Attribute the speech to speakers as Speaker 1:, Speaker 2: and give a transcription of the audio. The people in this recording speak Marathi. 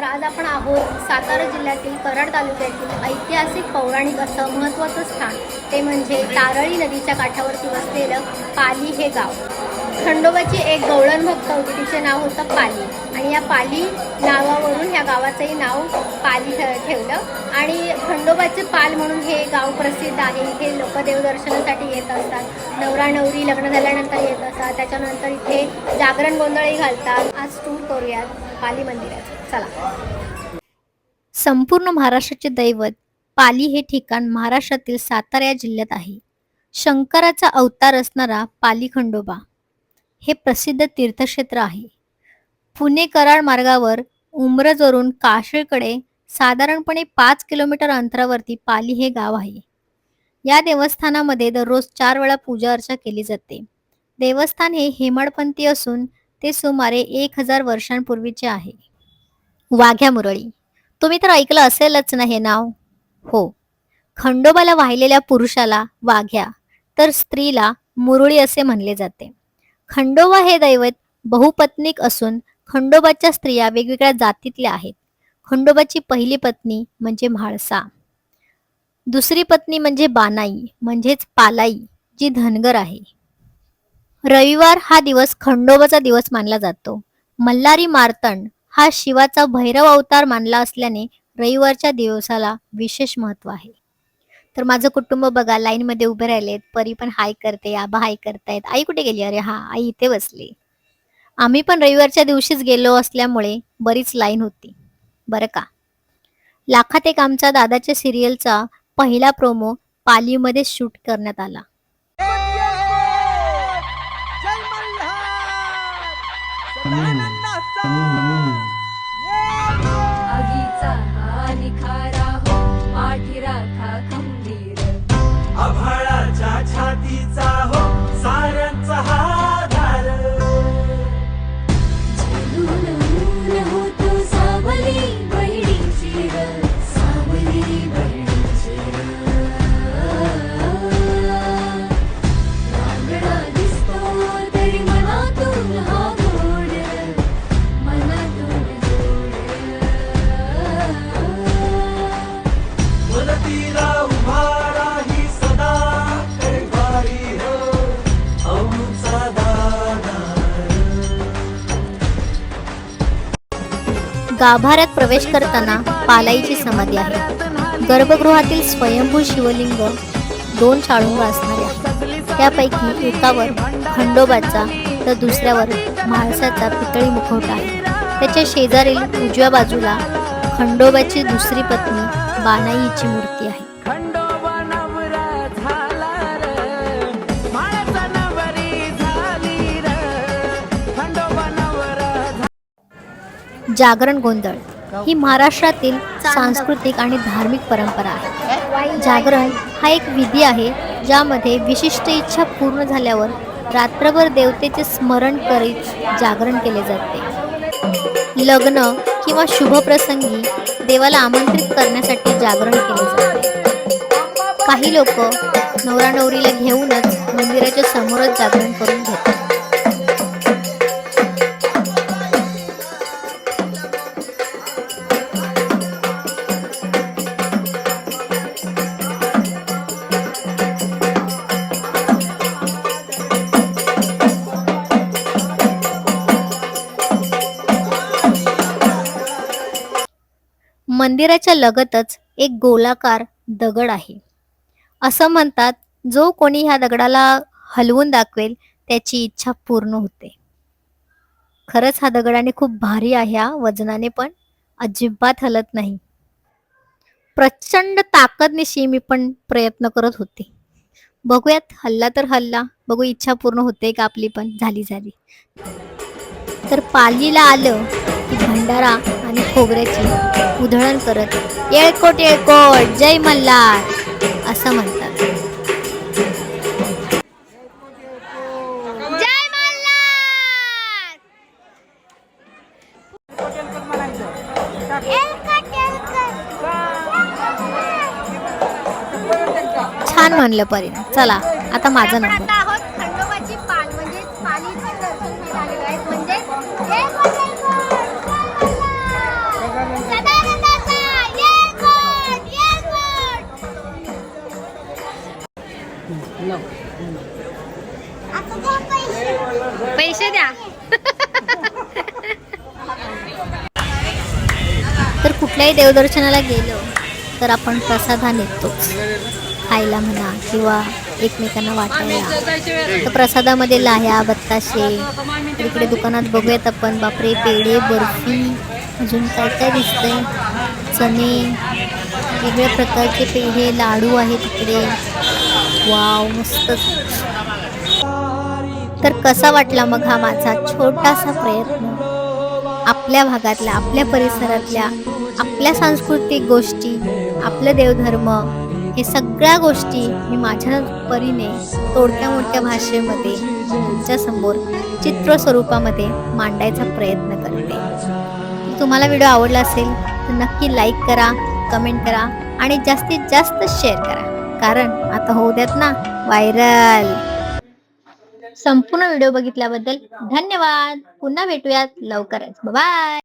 Speaker 1: तर आज आपण आहोत सातारा जिल्ह्यातील कराड तालुक्यातील ऐतिहासिक पौराणिक असं महत्त्वाचं स्थान. ते म्हणजे तारळी नदीच्या काठावरती वसलेलं पाली हे गाव. खंडोबाची एक गवळण भक्त होती. तिचे नाव होतं पाली. आणि या पाली नावावरून ह्या गावाचंही नाव पाली ठे- ठेवलं. आणि खंडोबाचे पाल म्हणून हे गाव प्रसिद्ध आहे. इथे लोक देवदर्शनासाठी येत असतात. नवरा नवरी लग्न झाल्यानंतर येत असतात. त्याच्यानंतर इथे जागरण गोंधळही घालतात. आज टूर करूयात. पाली मंदिराचं. चला. संपूर्ण महाराष्ट्राचे दैवत पाली हे ठिकाण महाराष्ट्रातील सातारा या जिल्ह्यात आहे. शंकराचा अवतार असणारा पाली खंडोबा हे प्रसिद्ध तीर्थक्षेत्र आहे. पुणे कराड मार्गावर उमरजवरून काशीळकडे साधारणपणे पाच किलोमीटर अंतरावरती पाली हे गाव आहे. या देवस्थानामध्ये दररोज चार वेळा पूजा अर्चा केली जाते. देवस्थान हे हेमाडपंथी असून ते सुमारे एक हजार वर्षांपूर्वीचे आहे. वाघ्या मुरळी तुम्ही तर ऐकलं असेलच ना हे नाव? हो. खंडोबाला वाहिलेल्या पुरुषाला वाघ्या तर स्त्रीला मुरळी असे म्हणले जाते. खंडोबा हे दैवत बहुपत्निक असून खंडोबाच्या स्त्रिया वेगवेगळ्या जातीतल्या आहेत. खंडोबाची पहिली पत्नी म्हणजे म्हाळसा. दुसरी पत्नी म्हणजे बानाई म्हणजेच पालाई जी धनगर आहे. रविवार हा दिवस खंडोबाचा दिवस मानला जातो. मल्हारी मार्तंड हा शिवाचा भैरव अवतार मानला असल्याने रविवारच्या दिवसाला विशेष महत्त्व आहे. तर माझं कुटुंब बघा लाईन मध्ये उभे राहिलेत परी पण हाय करते आबा हाय करतायत आई कुठे गेली? अरे हा आई इथे बसली. आम्ही पण रविवारच्या दिवशीच गेलो असल्यामुळे बरीच लाईन होती. बरं का? लाखात एक आमच्या दादाच्या सिरियलचा पहिला प्रोमो पालीमध्ये शूट करण्यात आला.
Speaker 2: 男人大丈夫
Speaker 1: गाभाऱ्यात प्रवेश करताना पालाईची समाधी आहे. गर्भगृहातील स्वयंभू शिवलिंग दोन शाळुंग असणारे आहे त्यापैकी एकावर खंडोबाचा तर दुसऱ्यावर म्हाळसाचा पितळी मुखवटा आहे. त्याच्या शेजारील उजव्या बाजूला खंडोबाची दुसरी पत्नी बानाईची मूर्ती आहे. जागरण गोंधळ ही महाराष्ट्रातील सांस्कृतिक आणि धार्मिक परंपरा आहे. जागरण हा एक विधी आहे ज्यामध्ये विशिष्ट इच्छा पूर्ण झाल्यावर रात्रभर देवतेचे स्मरण करीत जागरण केले जाते. लग्न किंवा शुभप्रसंगी देवाला आमंत्रित करण्यासाठी जागरण केले जाते. काही लोक नवरा नवरीला घेऊनच मंदिराच्या समोरच जागरण करून घेतात. मंदिराच्या लगतच एक गोलाकार दगड आहे. असं म्हणतात जो कोणी ह्या दगडाला हलवून दाखवेल त्याची इच्छा पूर्ण होते. खरंच हा दगडाने खूप भारी आहे हा वजनाने पण. अजिबात हलत नाही. प्रचंड ताकदनिशी मी पण प्रयत्न करत होते. बघूयात हल्ला तर हल्ला बघू इच्छा पूर्ण होते का आपली पण झाली झाली. तर पालीला आलं भंडारा आणि खोबऱ्याची उधळण करत येळकोट येळकोट जय मल्हार असं म्हणतात. छान म्हणलं परीने. चला आता माझा नंबर पैसे द्या. तर कुठल्याही देवदर्शनाला गेलो तर आपण प्रसाद हा निघतो खायला म्हणा किंवा एकमेकांना वाटायला. तर प्रसादामध्ये लाह्या बत्ताशे इकडे दुकानात बघूयात आपण. बापरे पेढे बर्फी अजून काय काय दिसतंय? चणे वेगळ्या प्रकारचे पेढे लाडू आहेत इकडे. वाव मस्त. तर कसा वाटला मग हा माझा छोटासा प्रयत्न? आपल्या भागातल्या आपल्या परिसरातल्या आपल्या सांस्कृतिक गोष्टी आपलं देवधर्म हे सगळ्या गोष्टी मी माझ्या परीने तोडक्या मोठ्या भाषेमध्ये तुमच्यासमोर चित्र स्वरूपामध्ये मांडायचा प्रयत्न करते. तुम्हाला व्हिडिओ आवडला असेल तर नक्की लाईक करा कमेंट करा आणि जास्तीत जास्त शेअर करा. कारण आता होऊ द्यात ना. व्हायरल संपूर्ण व्हिडिओ बघितल्याबद्दल धन्यवाद. पुन्हा भेटूयात लवकरच. बाय